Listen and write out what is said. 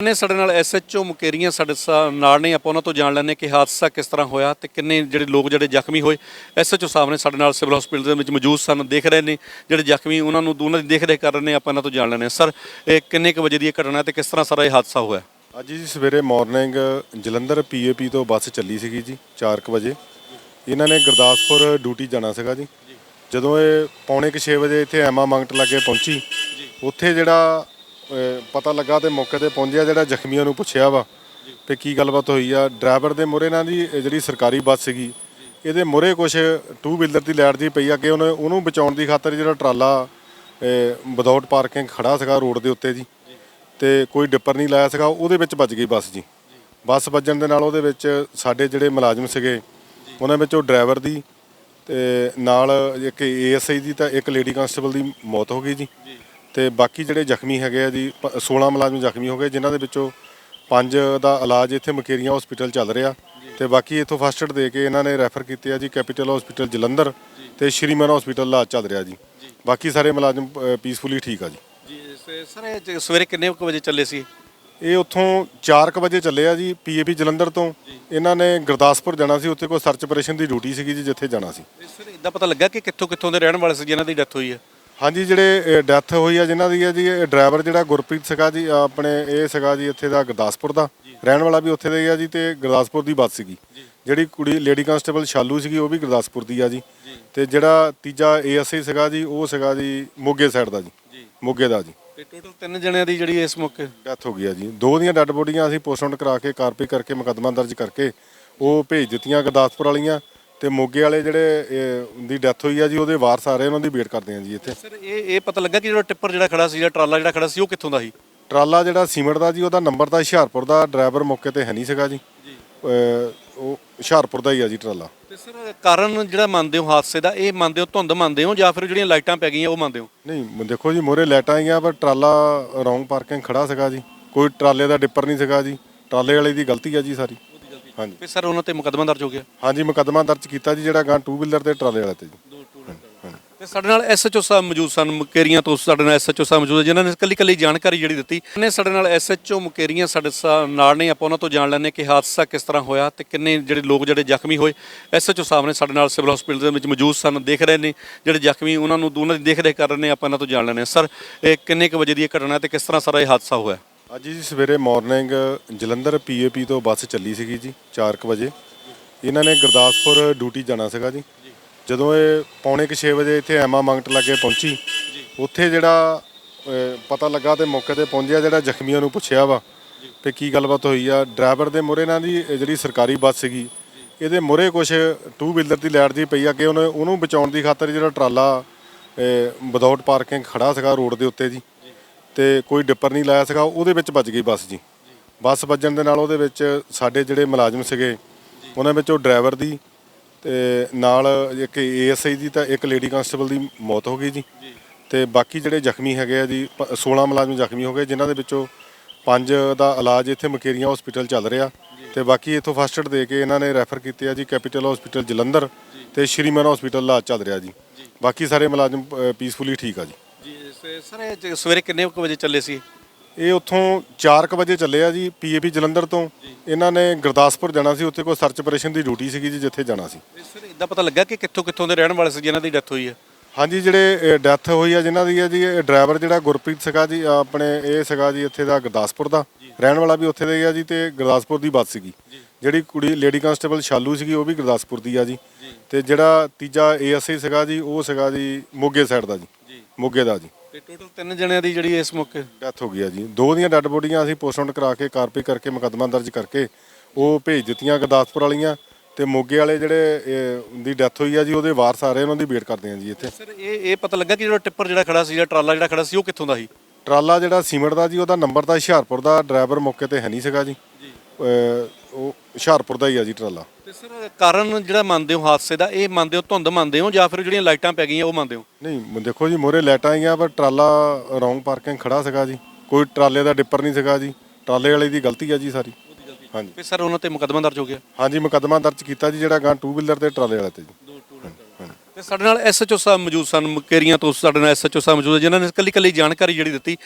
ਨੇ ਸਾਡੇ ਨਾਲ ਐਸਐਚਓ ਮੁਕੇਰੀਆਂ ਸਾਡੇ ਨਾਲ ਨੇ ਆਪਾਂ ਉਹਨਾਂ ਤੋਂ ਜਾਣ ਲੈਂਦੇ ਕਿ ਹਾਦਸਾ ਕਿਸ ਤਰ੍ਹਾਂ ਹੋਇਆ ਤੇ ਕਿੰਨੇ ਜਿਹੜੇ ਲੋਕ ਜਿਹੜੇ ਜ਼ਖਮੀ ਹੋਏ। ਐਸਐਚਓ ਸਾਹਿਬ ਨੇ ਸਾਡੇ ਨਾਲ ਸਿਵਲ ਹਸਪੀਟਲ ਦੇ ਵਿੱਚ ਮੌਜੂਦ ਸਨ ਦੇਖ ਰਹੇ ਨੇ ਜਿਹੜੇ ਜ਼ਖਮੀ ਉਹਨਾਂ ਨੂੰ ਉਹਨਾਂ ਦੀ ਦੇਖ ਰੇਖ ਕਰ ਰਹੇ ਨੇ ਆਪਾਂ ਇਹਨਾਂ ਤੋਂ ਜਾਣ ਹਾਂ। ਸਰ ਇਹ ਕਿੰਨੇ ਕੁ ਵਜੇ ਦੀ ਇਹ ਘਟਨਾ ਹੈ ਤੇ ਕਿਸ ਤਰ੍ਹਾਂ ਸਾਰਾ ਇਹ ਹਾਦਸਾ ਹੋਇਆ? ਅੱਜ ਜੀ ਸਵੇਰੇ ਮਾਰਨਿੰਗ ਜਲੰਧਰ ਪੀਏਪੀ ਤੋਂ ਬੱਸ ਚੱਲੀ ਸੀਗੀ ਜੀ 4:00 ਵਜੇ। ਇਹਨਾਂ ਨੇ ਗੁਰਦਾਸਪੁਰ ਡਿਊਟੀ ਜਾਣਾ ਸੀਗਾ ਜੀ। ਜਦੋਂ ਇਹ ਪੌਣੇ ਕੁ 6 ਵਜੇ ਇੱਥੇ ਐਮਾ ਮੰਗਟ ਲਾਗੇ ਪਹੁੰਚੀ ਉੱਥੇ ਜਿਹੜਾ ਪਤਾ ਲੱਗਾ ਤੇ ਮੌਕੇ ਤੇ ਪਹੁੰਚਿਆ ਜਿਹੜਾ ਜ਼ਖਮੀਆਂ ਨੂੰ ਪੁੱਛਿਆ ਵਾ ਤੇ ਕੀ ਗੱਲਬਾਤ ਹੋਈ ਆ। ਡਰਾਈਵਰ ਦੇ ਮੁਰੇ ਨਾਲ ਦੀ ਜਿਹੜੀ ਸਰਕਾਰੀ ਬੱਸ ਸੀਗੀ ਇਹਦੇ ਮੁਰੇ ਕੁਝ ਟੂ ਵੀਲਰ ਦੀ ਲਾਈਟ ਜੀ ਪਈ ਆ ਕਿ ਉਹਨੇ ਉਹਨੂੰ ਬਚਾਉਣ ਦੀ ਖਾਤਰ ਜਿਹੜਾ ਟਰਾਲਾ ਵਿਦਆਊਟ ਪਾਰਕਿੰਗ ਖੜਾ ਸੀਗਾ ਰੋਡ ਦੇ ਉੱਤੇ ਜੀ। ਤੇ ਕੋਈ ਡਿੱਪਰ ਨਹੀਂ ਲਾਇਆ ਸੀਗਾ ਉਹਦੇ ਵਿੱਚ ਵੱਜ ਗਈ ਬੱਸ ਜੀ। ਬੱਸ ਵੱਜਣ ਦੇ ਨਾਲ ਉਹਦੇ ਵਿੱਚ ਸਾਡੇ ਜਿਹੜੇ ਮੁਲਾਜ਼ਮ ਸੀਗੇ ਉਹਨਾਂ ਵਿੱਚੋਂ ਡਰਾਈਵਰ ਦੀ ਤੇ ਨਾਲ ਇੱਕ ਏਐਸਆਈ ਦੀ ਤਾਂ ਇੱਕ ਲੇਡੀ ਕਾਂਸਟੇਬਲ ਦੀ ਮੌਤ ਹੋ ਗਈ ਜੀ। ਤੇ ਬਾਕੀ ਜਿਹੜੇ ਜ਼ਖਮੀ ਹੈਗੇ ਆ ਜੀ ਪ- 16 ਮੁਲਾਜ਼ਮ ਜ਼ਖਮੀ ਹੋ ਗਏ ਜਿਨ੍ਹਾਂ ਦੇ ਵਿੱਚੋਂ ਪੰਜ ਦਾ ਇਲਾਜ ਇੱਥੇ ਮਕੇਰੀਆਂ ਹਸਪੀਟਲ ਚੱਲ ਰਿਹਾ। ਤੇ ਬਾਕੀ ਇੱਥੋਂ ਫਸਟ ਏਡ ਦੇ ਕੇ ਇਹਨਾਂ ਨੇ ਰੈਫਰ ਕੀਤੇ ਆ ਜੀ ਕੈਪੀਟਲ ਹਸਪੀਟਲ ਜਲੰਧਰ ਤੇ ਸ਼੍ਰੀਮਨ ਹਸਪੀਟਲ ਇਲਾਜ ਚੱਲ ਰਿਹਾ ਜੀ। ਬਾਕੀ ਸਾਰੇ ਮੁਲਾਜ਼ਮ ਪੀਸਫੁਲੀ ਠੀਕ ਆ ਜੀ। ਜੀ ਸਰ ਇਹ ਸਵੇਰੇ ਕਿੰਨੇ ਕੁ ਵਜੇ ਚੱਲੇ ਸੀ? ਇਹ ਉੱਥੋਂ 4:00 ਵਜੇ ਚੱਲੇ ਆ ਜੀ ਪੀਏਪੀ ਜਲੰਧਰ ਤੋਂ। ਇਹਨਾਂ ਨੇ ਗੁਰਦਾਸਪੁਰ ਜਾਣਾ ਸੀ ਉੱਥੇ ਕੋਈ ਸਰਚ ਆਪਰੇਸ਼ਨ ਦੀ ਡਿਊਟੀ ਸੀਗੀ ਜੀ ਜਿੱਥੇ ਜਾਣਾ ਸੀ। ਸਰ ਇਦਾਂ ਪਤਾ ਲੱਗਾ ਕਿ ਕਿੱਥੋਂ ਕਿੱਥੋਂ ਦੇ ਰਹਿਣ ਵਾਲੇ ਸੀ ਜਿਨ੍ਹਾਂ ਦੀ ਡੈਥ ਹੋਈ ਹੈ ਹਾਂਜੀ ਜਿਹੜੇ ਡੈਥ ਹੋਈ ਆ ਜਿਨ੍ਹਾਂ ਦੀ ਹੈ ਜੀ ਇਹ ਡਰਾਈਵਰ ਜਿਹੜਾ ਗੁਰਪ੍ਰੀਤ ਸੀਗਾ ਜੀ ਆਪਣੇ ਇਹ ਸੀਗਾ ਜੀ ਇੱਥੇ ਦਾ ਗੁਰਦਾਸਪੁਰ ਦਾ। ਰਹਿਣ ਵਾਲਾ ਵੀ ਉੱਥੇ ਦਾ ਹੀ ਆ ਜੀ ਤੇ ਗੁਰਦਾਸਪੁਰ ਦੀ ਬੱਸ ਸੀਗੀ। ਜਿਹੜੀ ਕੁੜੀ ਲੇਡੀ ਕਾਂਸਟੇਬਲ ਸ਼ਾਲੂ ਸੀਗੀ ਉਹ ਵੀ ਗੁਰਦਾਸਪੁਰ ਦੀ ਆ ਜੀ। ਤੇ ਜਿਹੜਾ ਤੀਜਾ ਏਐਸਆਈ ਸੀਗਾ ਜੀ ਉਹ ਸੀਗਾ ਜੀ ਮੋਗੇ ਸਾਈਡ ਦਾ ਜੀ। ਮੋਗੇ ਦਾ ਜੀ। ਤੇ ਟੋਟਲ ਤਿੰਨ ਜਣਿਆਂ ਦੀ ਜਿਹੜੀ ਇਸ ਮੌਕੇ? ਡੈਥ ਹੋ ਗਈ ਆ ਜੀ। ਦੋ ਦੀਆਂ ਡੈੱਡ ਬੋਡੀਆਂ ਅਸੀਂ ਪੋਸਟਮਾਰਟਮ ਕਰਾ ਕੇ ਕਾਰਪੀ ਕਰਕੇ ਮੁਕੱਦਮਾ ਦਰਜ ਕਰਕੇ ਉਹ ਭੇਜ ਦਿੱਤੀਆਂ ਗੁਰਦਾਸਪੁਰ ਵਾਲੀਆਂ। ਤੇ ਮੋਗੇ ਵਾਲੇ ਜਿਹੜੇ ਇਹ, ਦੀ ਡੈਥ ਹੋਈ ਆ ਜੀ ਉਹਦੇ ਵਾਰਸ ਆ ਰਹੇ ਉਹਨਾਂ ਦੀ ਵੇਟ ਕਰਦੇ ਆ ਜੀ ਇੱਥੇ। ਸਰ ਇਹ ਇਹ ਪਤਾ ਲੱਗਾ ਕਿ ਜਿਹੜਾ ਟਿੱਪਰ ਜਿਹੜਾ ਖੜਾ ਸੀ ਜਾਂ ਟਰਾਲਾ ਜਿਹੜਾ ਖੜਾ ਸੀ ਉਹ ਕਿੱਥੋਂ ਦਾ ਸੀ? ਟਰਾਲਾ ਜਿਹੜਾ ਸੀਮੈਂਟ ਦਾ ਜੀ ਉਹਦਾ ਨੰਬਰ ਤਾਂ ਹੁਸ਼ਿਆਰਪੁਰ ਦਾ ਡਰਾਈਵਰ ਮੌਕੇ ਤੇ ਹੈ ਨਹੀਂ ਸੀਗਾ ਜੀ। ਅਹ ਉਹ ਹੁਸ਼ਿਆਰਪੁਰ ਦਾ ਹੀ ਆ ਜੀ ਟਰਾਲਾ। ਤੇ ਸਰ ਕਾਰਨ ਜਿਹੜਾ ਮੰਨਦੇ ਹੋ ਹਾਦਸੇ ਦਾ ਇਹ ਮੰਨਦੇ ਹੋ ਧੁੰਦ ਮੰਨਦੇ ਹੋ ਜਾਂ ਫਿਰ ਜਿਹੜੀਆਂ ਲਾਈਟਾਂ ਪੈ ਗਈਆਂ ਉਹ ਮੰਨਦੇ ਹੋ? ਨਹੀਂ ਦੇਖੋ ਜੀ ਮੋਰੇ ਲਾਈਟਾਂ ਆਈਆਂ ਪਰ ਟਰਾਲਾ ਰੌਂਗ ਪਾਰਕਿੰਗ ਖੜਾ ਸੀਗਾ ਜੀ। ਕੋਈ ਟਰਾਲੇ ਦਾ ਡਿੱਪਰ ਨਹੀਂ ਸੀਗਾ ਜੀ। ਟਰਾਲੇ ਵਾਲੇ ਦੀ ਗਲਤੀ ਆ ਜੀ ਸਾਰੀ। ਹਾਂਜੀ। ਤੇ ਸਰ ਉਹਨਾਂ ਤੇ ਮੁਕੱਦਮਾ ਦਰਜ ਹੋ ਗਿਆ? ਹਾਂਜੀ ਮੁਕੱਦਮਾ ਦਰਜ ਕੀਤਾ ਜੀ ਜਿਹੜਾ ਗਾਂ ਟੂ ਵੀਲਰ ਤੇ ਟਰਾਲੇ ਵਾਲੇ ਤੇ ਜੀ। ਤੇ ਸਾਡੇ ਨਾਲ ਐਸਐਚਓ ਸਾਹਿਬ ਮੌਜੂਦ ਸਨ ਮੁਕੇਰੀਆਂ ਤੋਂ ਸਾਡੇ ਨਾਲ ਐਸਐਚਓ ਸਾਹਿਬ ਮੌਜੂਦ ਜਿਨ੍ਹਾਂ ਨੇ ਕੱਲੀ ਕੱਲੀ ਜਾਣਕਾਰੀ ਜਿਹੜੀ ਦਿੱਤੀ। ਨੇ ਸਾਡੇ ਨਾਲ ਐਸਐਚਓ ਮੁਕੇਰੀਆਂ ਸਾਡੇ ਨਾਲ ਨੇ ਆਪਾਂ ਉਹਨਾਂ ਤੋਂ ਜਾਣ ਲੈਂਦੇ ਕਿ ਹਾਦਸਾ ਕਿਸ ਤਰ੍ਹਾਂ ਹੋਇਆ ਤੇ ਕਿੰਨੇ ਜਿਹੜੇ ਲੋਕ ਜਿਹੜੇ ਜ਼ਖਮੀ ਹੋਏ। ਐਸਐਚਓ ਸਾਹਿਬ ਨੇ ਸਾਡੇ ਨਾਲ ਸਿਵਲ ਹਸਪੀਟਲ ਦੇ ਵਿੱਚ ਮੌਜੂਦ ਸਨ ਦੇਖ ਰਹੇ ਨੇ ਜਿਹੜੇ ਜ਼ਖਮੀ ਉਹਨਾਂ ਨੂੰ ਉਹਨਾਂ ਦੀ ਦੇਖ ਰੇਖ ਕਰ ਰਹੇ ਨੇ ਆਪਾਂ ਇਹਨਾਂ ਤੋਂ ਜਾਣ ਹਾਂ। ਸਰ ਇਹ ਕਿੰਨੇ ਕੁ ਵਜੇ ਦੀ ਇਹ ਘਟਨਾ ਤੇ ਕਿਸ ਤਰ੍ਹਾਂ ਸਾਰਾ ਇਹ ਹਾਦਸਾ ਹੋਇਆ? ਅੱਜ ਜੀ ਸਵੇਰੇ ਮਾਰਨਿੰਗ ਜਲੰਧਰ ਪੀਏਪੀ ਤੋਂ ਬੱਸ ਚੱਲੀ ਸੀਗੀ ਜੀ 4:00 ਵਜੇ। ਇਹਨਾਂ ਨੇ ਗੁਰਦਾਸਪੁਰ ਡਿਊਟੀ ਜਾਣਾ ਸੀਗਾ ਜੀ। ਜਦੋਂ ਇਹ ਪੌਣੇ ਕੁ 6 ਵਜੇ ਇੱਥੇ ਐਮਾ ਮੰਗਟ ਲਾਗੇ ਪਹੁੰਚੀ ਉੱਥੇ ਜਿਹੜਾ ਅਹ, ਪਤਾ ਲੱਗਾ ਤੇ ਮੌਕੇ ਤੇ ਪਹੁੰਚਿਆ ਜਿਹੜਾ ਜ਼ਖਮੀਆਂ ਨੂੰ ਪੁੱਛਿਆ ਵਾ ਤੇ ਕੀ ਗੱਲਬਾਤ ਹੋਈ ਆ। ਡਰਾਈਵਰ ਦੇ ਮੁਰੇ ਨਾਲ ਦੀ ਇਹ ਜਿਹੜੀ ਸਰਕਾਰੀ ਬੱਸ ਸੀਗੀ ਇਹਦੇ ਮੁਰੇ ਕੁਝ ਟੂ ਵੀਲਰ ਦੀ ਲਾਈਟ ਜੀ ਪਈ ਆ ਕਿ ਉਹਨੇ ਉਹਨੂੰ ਬਚਾਉਣ ਦੀ ਖਾਤਰ ਜਿਹੜਾ ਟਰਾਲਾ ਵਿਦਆਊਟ ਪਾਰਕਿੰਗ ਖੜਾ ਸੀਗਾ ਰੋਡ ਦੇ ਉੱਤੇ ਜੀ। ਤੇ ਕੋਈ ਡਿੱਪਰ ਨਹੀਂ ਲਾਇਆ ਸੀਗਾ, ਉਹਦੇ ਵਿੱਚ ਵੱਜ ਗਈ ਬੱਸ ਜੀ। ਬੱਸ ਵੱਜਣ ਦੇ ਨਾਲ ਉਹਦੇ ਵਿੱਚ ਸਾਡੇ ਜਿਹੜੇ ਮੁਲਾਜ਼ਮ ਸੀਗੇ, ਉਹਨਾਂ ਵਿੱਚੋਂ ਡਰਾਈਵਰ ਦੀ ਤੇ ਨਾਲ ਇੱਕ ਏਐਸਆਈ ਦੀ ਤਾਂ ਇੱਕ ਲੇਡੀ ਕਾਂਸਟੇਬਲ ਦੀ ਮੌਤ ਹੋ ਗਈ ਜੀ। ਤੇ ਬਾਕੀ ਜਿਹੜੇ ਜ਼ਖਮੀ ਹੈਗੇ ਆ ਜੀ, ਪ- 16 ਮੁਲਾਜ਼ਮ ਜ਼ਖਮੀ ਹੋ ਗਏ, ਜਿਨ੍ਹਾਂ ਦੇ ਵਿੱਚੋਂ ਪੰਜ ਦਾ ਇਲਾਜ ਇੱਥੇ ਮਕੇਰੀਆਂ ਹਸਪੀਟਲ ਚੱਲ ਰਿਹਾ। ਤੇ ਬਾਕੀ ਇੱਥੋਂ ਫਸਟ ਏਡ ਦੇ ਕੇ ਇਹਨਾਂ ਨੇ ਰੈਫਰ ਕੀਤੇ ਆ ਜੀ ਕੈਪੀਟਲ ਹਸਪੀਟਲ ਜਲੰਧਰ ਤੇ ਸ਼੍ਰੀਮਨ ਹਸਪੀਟਲ ਇਲਾਜ ਚੱਲ ਰਿਹਾ ਜੀ। ਬਾਕੀ ਸਾਰੇ ਮੁਲਾਜ਼ਮ ਪੀਸਫੁਲੀ ਠੀਕ ਆ ਜੀ। ਸਰ ਇਹ ਸਵੇਰੇ ਕਿੰਨੇ ਕੁ ਵਜੇ ਚੱਲੇ ਸੀ? ਇਹ ਉੱਥੋਂ 4:00 ਵਜੇ ਚੱਲੇ ਆ ਜੀ ਪੀਏਪੀ ਜਲੰਧਰ ਤੋਂ। ਇਹਨਾਂ ਨੇ ਗੁਰਦਾਸਪੁਰ ਜਾਣਾ ਸੀ ਉੱਥੇ ਕੋਈ ਸਰਚ ਆਪਰੇਸ਼ਨ ਦੀ ਡਿਊਟੀ ਸੀਗੀ ਜੀ ਜਿੱਥੇ ਜਾਣਾ ਸੀ। ਸਰ ਇਦਾਂ ਪਤਾ ਲੱਗਾ ਕਿ ਕਿੱਥੋਂ ਕਿੱਥੋਂ ਦੇ ਰਹਿਣ ਵਾਲੇ ਸੀ ਜਿਨ੍ਹਾਂ ਦੀ ਡੈਥ ਹੋਈ ਹੈ ਹਾਂਜੀ ਜਿਹੜੇ ਡੈਥ ਹੋਈ ਆ ਜਿਨ੍ਹਾਂ ਦੀ ਹੈ ਜੀ ਇਹ ਡਰਾਈਵਰ ਜਿਹੜਾ ਗੁਰਪ੍ਰੀਤ ਸੀਗਾ ਜੀ ਆਪਣੇ ਇਹ ਸੀਗਾ ਜੀ ਇੱਥੇ ਦਾ ਗੁਰਦਾਸਪੁਰ ਦਾ। ਰਹਿਣ ਵਾਲਾ ਵੀ ਉੱਥੇ ਦਾ ਹੀ ਆ ਜੀ ਤੇ ਗੁਰਦਾਸਪੁਰ ਦੀ ਬੱਸ ਸੀਗੀ। ਜਿਹੜੀ ਕੁੜੀ ਲੇਡੀ ਕਾਂਸਟੇਬਲ ਸ਼ਾਲੂ ਸੀਗੀ ਉਹ ਵੀ ਗੁਰਦਾਸਪੁਰ ਦੀ ਆ ਜੀ। ਤੇ ਜਿਹੜਾ ਤੀਜਾ ਏਐਸਆਈ ਸੀਗਾ ਜੀ ਉਹ ਸੀਗਾ ਜੀ ਮੋਗੇ ਸਾਈਡ ਦਾ ਜੀ। ਮੋਗੇ ਦਾ ਜੀ। ਤੇ ਟੋਟਲ ਤਿੰਨ ਜਣਿਆਂ ਦੀ ਜਿਹੜੀ ਇਸ ਮੌਕੇ ਡੈਥ ਹੋ ਗਈ ਆ ਜੀ। ਦੋ ਦੀਆਂ ਡੈੱਡ ਬੋਡੀਆਂ ਅਸੀਂ ਪੋਸਟਮਾਰਟਮ ਕਰਾ ਕੇ ਕਾਰਪੀ ਕਰਕੇ ਮੁਕੱਦਮਾ ਦਰਜ ਕਰਕੇ ਉਹ ਭੇਜ ਦਿੱਤੀਆਂ ਗੁਰਦਾਸਪੁਰ ਵਾਲੀਆਂ ਤੇ ਮੋਗੇ ਵਾਲੇ ਜਿਹੜੇ ਇਹ, ਦੀ ਡੈਥ ਹੋਈ ਆ ਜੀ ਉਹਦੇ ਵਾਰਸ ਆ ਰਹੇ ਉਹਨਾਂ ਦੀ ਵੇਟ ਕਰਦੇ ਆ ਜੀ ਇੱਥੇ। ਸਰ ਇਹ ਇਹ ਪਤਾ ਲੱਗਾ ਕਿ ਜਿਹੜਾ ਟਿੱਪਰ ਜਿਹੜਾ ਖੜਾ ਸੀ ਜਾਂ ਟਰਾਲਾ ਜਿਹੜਾ ਖੜਾ ਸੀ ਉਹ ਕਿੱਥੋਂ ਦਾ ਸੀ? ਟਰਾਲਾ ਜਿਹੜਾ ਸੀਮੈਂਟ ਦਾ ਜੀ ਉਹਦਾ ਨੰਬਰ ਤਾਂ ਹੁਸ਼ਿਆਰਪੁਰ ਦਾ ਡਰਾਈਵਰ ਮੌਕੇ ਤੇ ਹੈ ਨਹੀਂ ਸੀਗਾ ਜੀ। ਅਹ ਉਹ ਹੁਸ਼ਿਆਰਪੁਰ ਦਾ ਹੀ ਆ ਜੀ ਟਰਾਲਾ। ਤੇ ਸਰ ਕਾਰਨ ਜਿਹੜਾ ਮੰਨਦੇ ਹੋ ਹਾਦਸੇ ਦਾ ਇਹ ਮੰਨਦੇ ਹੋ ਧੁੰਦ ਮੰਨਦੇ ਹੋ ਜਾਂ ਫਿਰ ਜਿਹੜੀਆਂ ਲਾਈਟਾਂ ਪੈ ਗਈਆਂ ਉਹ ਮੰਨਦੇ ਹੋ? ਨਹੀਂ ਦੇਖੋ ਜੀ ਮੋਰੇ ਲਾਈਟਾਂ ਆਈਆਂ ਪਰ ਟਰਾਲਾ ਰੌਂਗ ਪਾਰਕਿੰਗ ਖੜਾ ਸੀਗਾ ਜੀ। ਕੋਈ ਟਰਾਲੇ ਦਾ ਡਿੱਪਰ ਨਹੀਂ ਸੀਗਾ ਜੀ। ਟਰਾਲੇ ਵਾਲੇ ਦੀ ਗਲਤੀ ਆ ਜੀ ਸਾਰੀ। ਹਾਂਜੀ। ਤੇ ਸਰ ਉਹਨਾਂ ਤੇ ਮੁਕੱਦਮਾ ਦਰਜ ਹੋ ਗਿਆ? ਹਾਂਜੀ ਮੁਕੱਦਮਾ ਦਰਜ ਕੀਤਾ ਜੀ ਜਿਹੜਾ ਗਾਂ ਟੂ ਵੀਲਰ ਤੇ ਟਰਾਲੇ ਵਾਲੇ ਤੇ ਜੀ। ਤੇ ਸਾਡੇ ਨਾਲ ਐਸਐਚਓ ਸਾਹਿਬ ਮੌਜੂਦ ਸਨ ਮੁਕੇਰੀਆਂ ਤੋਂ ਸਾਡੇ ਨਾਲ ਐਸਐਚਓ ਸਾਹਿਬ ਮੌਜੂਦ ਹੈ ਜਿਨ੍ਹਾਂ ਨੇ ਕੱਲੀ ਕੱਲੀ ਜਾਣਕਾਰੀ ਜਿਹੜੀ ਦਿੱਤੀ।